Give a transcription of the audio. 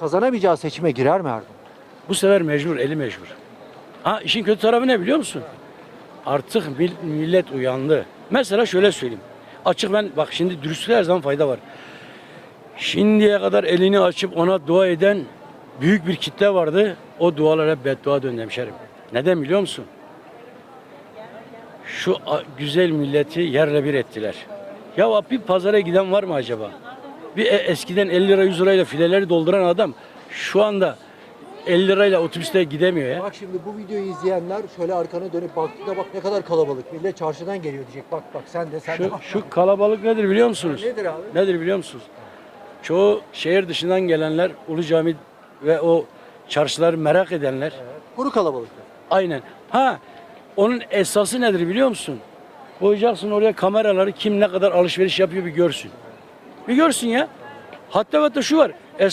kazanamayacağı seçime girer mi Erdoğan? Bu sefer mecbur, eli mecbur. Ha işin kötü tarafı ne biliyor musun? Artık mil- millet uyandı. Mesela şöyle söyleyeyim. Açık ben bak şimdi dürüstlüğe her zaman fayda var. Şimdiye kadar elini açıp ona dua eden büyük bir kitle vardı. O dualar hep beddua döndü hemşerim. Neden biliyor musun? Şu güzel milleti yerle bir ettiler. Ya bir pazara giden var mı acaba? Bir e- eskiden 50 lira 100 lirayla fileleri dolduran adam şu anda 50 lirayla otobüste gidemiyor ya. Bak şimdi bu videoyu izleyenler şöyle arkana dönüp baktığında bak ne kadar kalabalık. Millet çarşıdan geliyor diyecek. Bak bak sen de sen de Şu, bak. şu kalabalık nedir biliyor musunuz? Nedir abi? Nedir biliyor musunuz? Çoğu şehir dışından gelenler Ulu Cami ve o çarşıları merak edenler. Kuru kalabalık. Aynen. Ha onun esası nedir biliyor musun? Koyacaksın oraya kameraları kim ne kadar alışveriş yapıyor bir görsün. Bir görsün ya. Hatta hatta şu var.